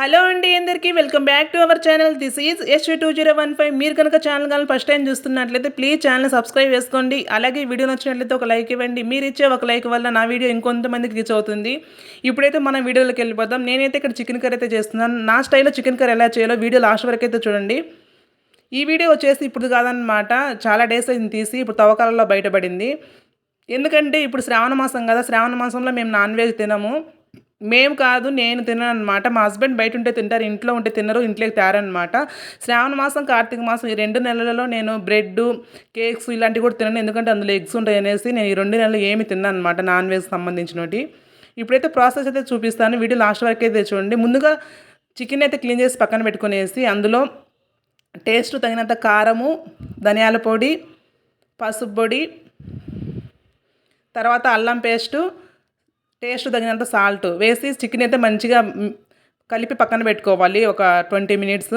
Hello అండి అందరికీ welcome back to our channel. This is S two zero one five మీరు కనుక channel కానీ ఫస్ట్ టైం చూస్తున్నట్లయితే ప్లీజ్ ఛానల్ సబ్స్క్రైబ్ చేసుకోండి. అలాగే వీడియో నచ్చినట్లయితే ఒక లైక్ ఇవ్వండి. మీరు ఇచ్చే ఒక లైక్ వల్ల నా వీడియో ఇంకొంతమందికి రీచ్ అవుతుంది. ఇప్పుడైతే మనం వీడియోలోకి వెళ్ళిపోదాం. నేనైతే ఇక్కడ చికెన్ కర్రీ అయితే చేస్తున్నాను. నా స్టైల్లో చికెన్ కర్రీ ఎలా చేయాలో వీడియో లాస్ట్ వరకు అయితే చూడండి. ఈ వీడియో వచ్చేసి ఇప్పుడు కాదనమాట చాలా డేస్ అయింది తీసి ఇప్పుడు తవ్వకాలలో బయటపడింది. ఎందుకంటే ఇప్పుడు శ్రావణ మాసం కదా. శ్రావణ మాసంలో మేము నాన్ వెజ్ తినము. మేము కాదు నేను తినను అనమాట మా హస్బెండ్ బయట ఉంటే తింటారు ఇంట్లో ఉంటే తినరు ఇంట్లోకి తేరనమాట శ్రావణ మాసం కార్తీక మాసం ఈ రెండు నెలలలో నేను బ్రెడ్ కేక్స్ ఇలాంటివి కూడా తినను. ఎందుకంటే అందులో ఎగ్స్ ఉంటాయి అనేసి నేను ఈ రెండు నెలలు ఏమి తిన్నాను అనమాట నాన్ వెజ్ సంబంధించినవి. ఇప్పుడైతే ప్రాసెస్ అయితే చూపిస్తాను. వీడియో లాస్ట్ వరకు అయితే చూడండి. ముందుగా చికెన్ అయితే క్లీన్ చేసి పక్కన పెట్టుకునేసి అందులో టేస్ట్ తగినంత కారము ధనియాల పొడి పసుపు పొడి తర్వాత అల్లం పేస్టు టేస్ట్ తగినంత సాల్ట్ వేసి చికెన్ అయితే మంచిగా కలిపి పక్కన పెట్టుకోవాలి ఒక ట్వంటీ మినిట్స్.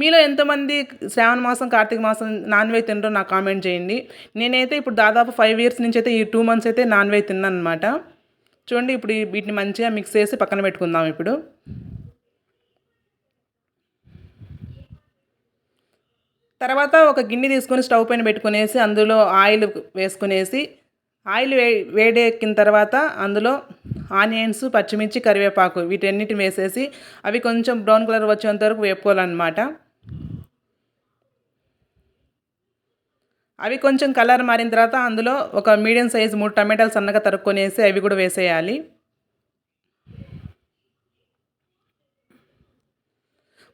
మీలో ఎంతమంది శ్రావణ మాసం కార్తీక మాసం నాన్ వెజ్ తినరో నాకు కామెంట్ చేయండి. నేనైతే ఇప్పుడు దాదాపు ఫైవ్ ఇయర్స్ నుంచి అయితే ఈ టూ మంత్స్ అయితే నాన్ వెజ్ తిన్నాను అనమాట చూడండి ఇప్పుడు వీటిని మంచిగా మిక్స్ చేసి పక్కన పెట్టుకుందాం ఇప్పుడు. తర్వాత ఒక గిన్నె తీసుకొని స్టవ్ పైన పెట్టుకునేసి అందులో ఆయిల్ వేసుకునేసి ఆయిల్ వే వేడెక్కిన తర్వాత అందులో ఆనియన్స్ పచ్చిమిర్చి కరివేపాకు వీటన్నిటిని వేసేసి అవి కొంచెం బ్రౌన్ కలర్ వచ్చేంత వరకు వేపుకోవాలన్నమాట. అవి కొంచెం కలర్ మారిన తర్వాత అందులో ఒక మీడియం సైజ్ మూడు టమాటాలు సన్నగా తరుక్కొనేసి అవి కూడా వేసేయాలి.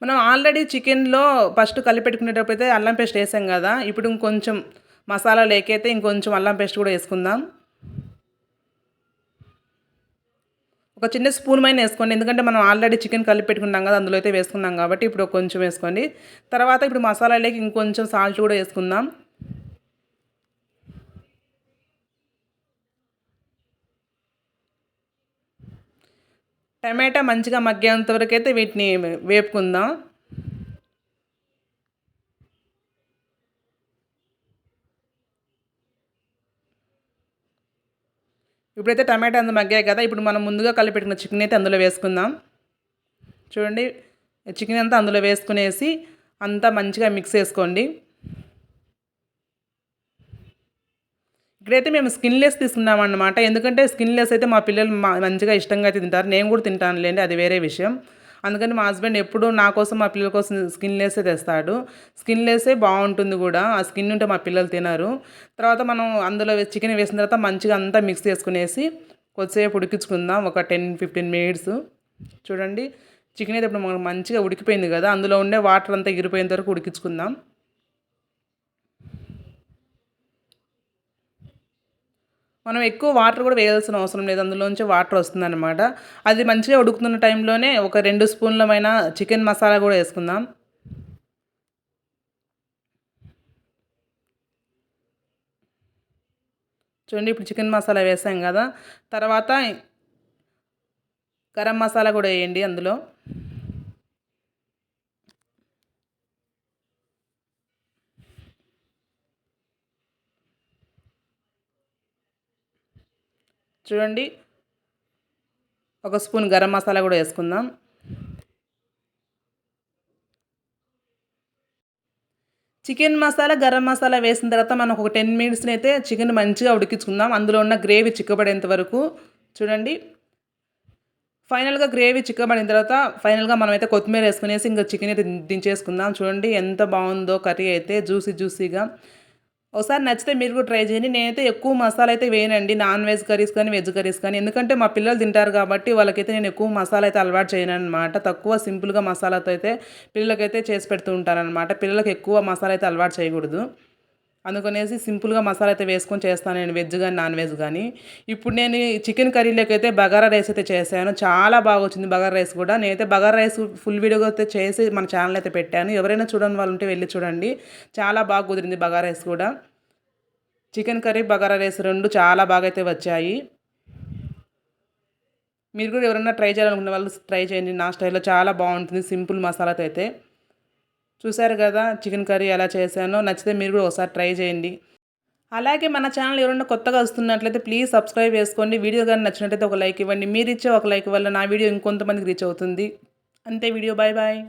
మనం ఆల్రెడీ చికెన్లో ఫస్ట్ కలిపెట్టుకునేటప్పుడు అయితే అల్లం పేస్ట్ వేసాం కదా ఇప్పుడు ఇంకొంచెం మసాలా లేకైతే ఇంకొంచెం అల్లం పేస్ట్ కూడా వేసుకుందాం. ఒక చిన్న స్పూన్ పైన వేసుకోండి. ఎందుకంటే మనం ఆల్రెడీ చికెన్ కలిపి పెట్టుకున్నాం కదా అందులో అయితే వేసుకున్నాం కాబట్టి ఇప్పుడు కొంచెం వేసుకోండి. తర్వాత ఇప్పుడు మసాలాలోకి ఇంకొంచెం సాల్ట్ కూడా వేసుకుందాం. టమాటా మంచిగా మగ్గేంత వరకు అయితే వీటిని వేపుకుందాం. ఇప్పుడైతే టమాటా అంత మగ్గాయి కదా ఇప్పుడు మనం ముందుగా కలిపెట్టుకున్న చికెన్ అయితే అందులో వేసుకుందాం. చూడండి చికెన్ అంతా అందులో వేసుకునేసి అంతా మంచిగా మిక్స్ చేసుకోండి. ఇక్కడైతే మేము స్కిన్లెస్ తీసుకున్నాం అన్నమాట ఎందుకంటే స్కిన్లెస్ అయితే మా పిల్లలు మా- మంచిగా ఇష్టంగా అయితే తింటారు. నేను కూడా తింటానులేండి అది వేరే విషయం. అందుకని మా హస్బెండ్ ఎప్పుడు నా కోసం మా పిల్లల కోసం స్కిన్లెస్సే తెస్తాడు. స్కిన్లెస్సే బాగుంటుంది కూడా. ఆ స్కిన్ ఉంటే మా పిల్లలు తినరు. తర్వాత మనం అందులో చికెన్ వేసిన తర్వాత మంచిగా అంతా మిక్స్ చేసుకునేసి కొద్దిసేపు ఉడికించుకుందాం. ఒక టెన్ ఫిఫ్టీన్ మినిట్స్. చూడండి. చికెన్ అయితే ఇప్పుడు మనకు మంచిగా ఉడికిపోయింది కదా. అందులో ఉండే వాటర్ అంతా ఎగిరిపోయేంత వరకు ఉడికించుకుందాం. మనం ఎక్కువ వాటర్ కూడా వేయాల్సిన అవసరం లేదు. అందులోంచి వాటర్ వస్తుందన్నమాట. అది మంచిగా ఉడుకుతున్న టైంలోనే ఒక రెండు స్పూన్లమైన చికెన్ మసాలా కూడా వేసుకుందాం. చూడండి ఇప్పుడు చికెన్ మసాలా వేసాం కదా. తర్వాత గరం మసాలా కూడా వేయండి అందులో. చూడండి. ఒక స్పూన్ గరం మసాలా కూడా వేసుకుందాం. చికెన్ మసాలా గరం మసాలా వేసిన తర్వాత మనం ఒక టెన్ మినిట్స్ని అయితే చికెన్ మంచిగా ఉడికించుకుందాం. అందులో ఉన్న గ్రేవీ చిక్కబడేంత వరకు చూడండి. ఫైనల్గా గ్రేవీ చిక్కబడిన తర్వాత ఫైనల్గా మనం అయితే కొత్తిమీర వేసుకునేసి ఇంకా చికెన్ అయితే దించేసుకుందాం. చూడండి ఎంత బాగుందో కర్రీ అయితే జ్యూసీ జ్యూసీగా. ఒకసారి నచ్చితే మీరు కూడా ట్రై చేయండి. నేనైతే ఎక్కువ మసాలా అయితే వేయనండి. నాన్ వెజ్ కర్రీస్ కానీ వెజ్ కర్రీస్ కానీ. ఎందుకంటే మా పిల్లలు తింటారు కాబట్టి వాళ్ళకైతే నేను ఎక్కువ మసాలా అయితే అలవాటు చేయను అనమాట తక్కువ సింపుల్గా మసాలాతో అయితే పిల్లలకైతే చేసి పెడుతూ ఉంటానన్నమాట పిల్లలకు ఎక్కువ మసాలా అయితే అలవాటు చేయకూడదు. అందుకనేసి సింపుల్గా మసాలా అయితే వేసుకొని చేస్తాను నేను. వెజ్ కానీ నాన్ వెజ్ కానీ ఇప్పుడు నేను చికెన్ కర్రీలోకి అయితే బగారా రైస్ అయితే చేశాను. చాలా బాగా వచ్చింది బగారా రైస్ కూడా. నేనైతే బగారా రైస్ ఫుల్ వీడియోగా అయితే చేసి మన ఛానల్ అయితే పెట్టాను. ఎవరైనా చూడని వాళ్ళు ఉంటే వెళ్ళి చూడండి. చాలా బాగా కుదిరింది బగారా రైస్ కూడా. చికెన్ కర్రీ బగారా రైస్ రెండు చాలా బాగా అయితే వచ్చాయి. మీరు కూడా ఎవరైనా ట్రై చేయాలనుకున్న వాళ్ళు ట్రై చేయండి. నా స్టైల్లో చాలా బాగుంటుంది. సింపుల్ మసాలాతో అయితే. చూశారు కదా చికెన్ కర్రీ ఎలా చేశానో నచ్చితే మీరు కూడా ఒకసారి ట్రై చేయండి. అలాగే మన ఛానల్ ఎవరైనా కొత్తగా వస్తున్నట్లయితే ప్లీజ్ సబ్స్క్రైబ్ చేసుకోండి వీడియో కానీ నచ్చినట్లయితే ఒక లైక్ ఇవ్వండి. మీరు ఇచ్చే ఒక లైక్ వల్ల నా వీడియో ఇంకొంతమందికి రీచ్ అవుతుంది. అంతే వీడియో బాయ్ బాయ్